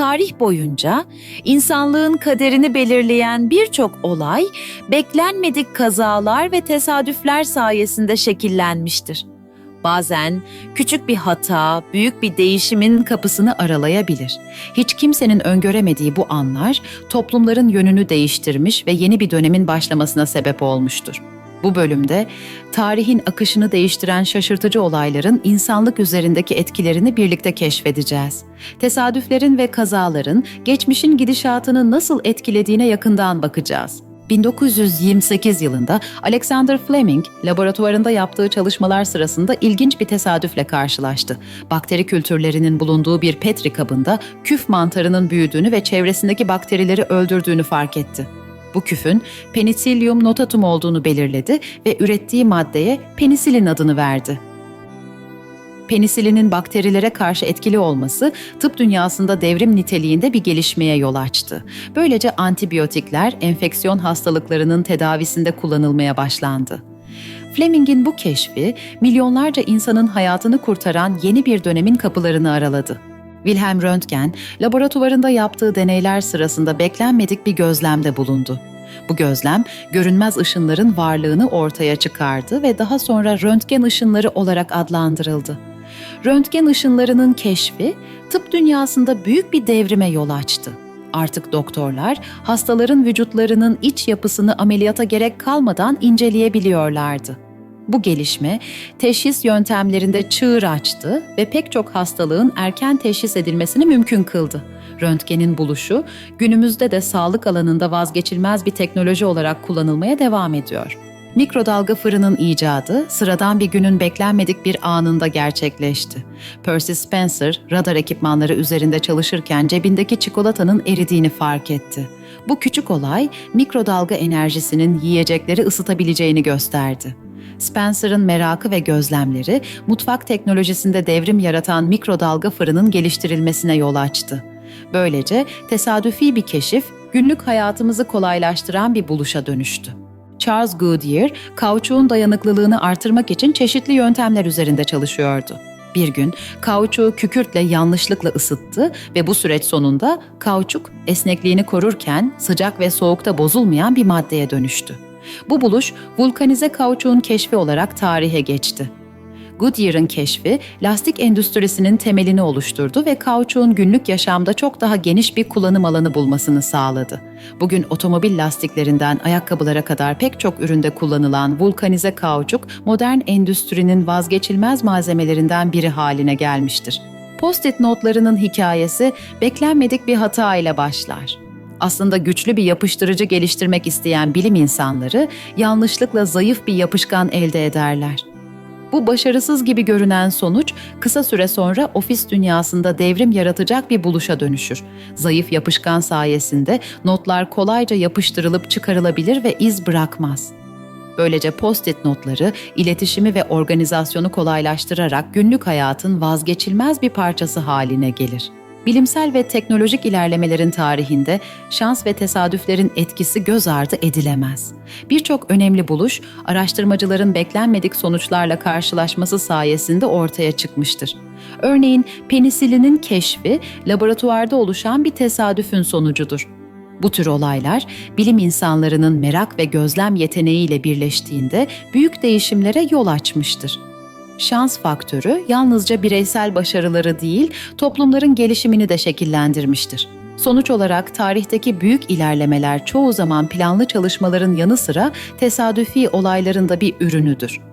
Tarih boyunca insanlığın kaderini belirleyen birçok olay beklenmedik kazalar ve tesadüfler sayesinde şekillenmiştir. Bazen küçük bir hata, büyük bir değişimin kapısını aralayabilir. Hiç kimsenin öngöremediği bu anlar toplumların yönünü değiştirmiş ve yeni bir dönemin başlamasına sebep olmuştur. Bu bölümde tarihin akışını değiştiren şaşırtıcı olayların insanlık üzerindeki etkilerini birlikte keşfedeceğiz. Tesadüflerin ve kazaların geçmişin gidişatını nasıl etkilediğine yakından bakacağız. 1928 yılında Alexander Fleming laboratuvarında yaptığı çalışmalar sırasında ilginç bir tesadüfle karşılaştı. Bakteri kültürlerinin bulunduğu bir petri kabında küf mantarının büyüdüğünü ve çevresindeki bakterileri öldürdüğünü fark etti. Bu küfün Penicillium notatum olduğunu belirledi ve ürettiği maddeye penisilin adını verdi. Penisilinin bakterilere karşı etkili olması tıp dünyasında devrim niteliğinde bir gelişmeye yol açtı. Böylece antibiyotikler enfeksiyon hastalıklarının tedavisinde kullanılmaya başlandı. Fleming'in bu keşfi milyonlarca insanın hayatını kurtaran yeni bir dönemin kapılarını araladı. Wilhelm Röntgen, laboratuvarında yaptığı deneyler sırasında beklenmedik bir gözlemde bulundu. Bu gözlem, görünmez ışınların varlığını ortaya çıkardı ve daha sonra röntgen ışınları olarak adlandırıldı. Röntgen ışınlarının keşfi, tıp dünyasında büyük bir devrime yol açtı. Artık doktorlar, hastaların vücutlarının iç yapısını ameliyata gerek kalmadan inceleyebiliyorlardı. Bu gelişme teşhis yöntemlerinde çığır açtı ve pek çok hastalığın erken teşhis edilmesini mümkün kıldı. Röntgenin buluşu günümüzde de sağlık alanında vazgeçilmez bir teknoloji olarak kullanılmaya devam ediyor. Mikrodalga fırının icadı sıradan bir günün beklenmedik bir anında gerçekleşti. Percy Spencer radar ekipmanları üzerinde çalışırken cebindeki çikolatanın eridiğini fark etti. Bu küçük olay mikrodalga enerjisinin yiyecekleri ısıtabileceğini gösterdi. Spencer'ın merakı ve gözlemleri mutfak teknolojisinde devrim yaratan mikrodalga fırının geliştirilmesine yol açtı. Böylece tesadüfi bir keşif günlük hayatımızı kolaylaştıran bir buluşa dönüştü. Charles Goodyear, kauçuğun dayanıklılığını artırmak için çeşitli yöntemler üzerinde çalışıyordu. Bir gün kauçuğu kükürtle yanlışlıkla ısıttı ve bu süreç sonunda kauçuk esnekliğini korurken sıcak ve soğukta bozulmayan bir maddeye dönüştü. Bu buluş vulkanize kauçuğun keşfi olarak tarihe geçti. Goodyear'ın keşfi lastik endüstrisinin temelini oluşturdu ve kauçuğun günlük yaşamda çok daha geniş bir kullanım alanı bulmasını sağladı. Bugün otomobil lastiklerinden ayakkabılara kadar pek çok üründe kullanılan vulkanize kauçuk modern endüstrinin vazgeçilmez malzemelerinden biri haline gelmiştir. Post-it notlarının hikayesi beklenmedik bir hata ile başlar aslında güçlü bir yapıştırıcı geliştirmek isteyen bilim insanları yanlışlıkla zayıf bir yapışkan elde ederler. Bu başarısız gibi görünen sonuç kısa süre sonra ofis dünyasında devrim yaratacak bir buluşa dönüşür. Zayıf yapışkan sayesinde notlar kolayca yapıştırılıp çıkarılabilir ve iz bırakmaz. Böylece post-it notları iletişimi ve organizasyonu kolaylaştırarak günlük hayatın vazgeçilmez bir parçası haline gelir. Bilimsel ve teknolojik ilerlemelerin tarihinde şans ve tesadüflerin etkisi göz ardı edilemez. Birçok önemli buluş, araştırmacıların beklenmedik sonuçlarla karşılaşması sayesinde ortaya çıkmıştır. Örneğin penisilinin keşfi laboratuvarda oluşan bir tesadüfün sonucudur. Bu tür olaylar bilim insanlarının merak ve gözlem yeteneğiyle birleştiğinde büyük değişimlere yol açmıştır şans faktörü yalnızca bireysel başarıları değil, toplumların gelişimini de şekillendirmiştir. Sonuç olarak tarihteki büyük ilerlemeler çoğu zaman planlı çalışmaların yanı sıra tesadüfi olayların da bir ürünüdür.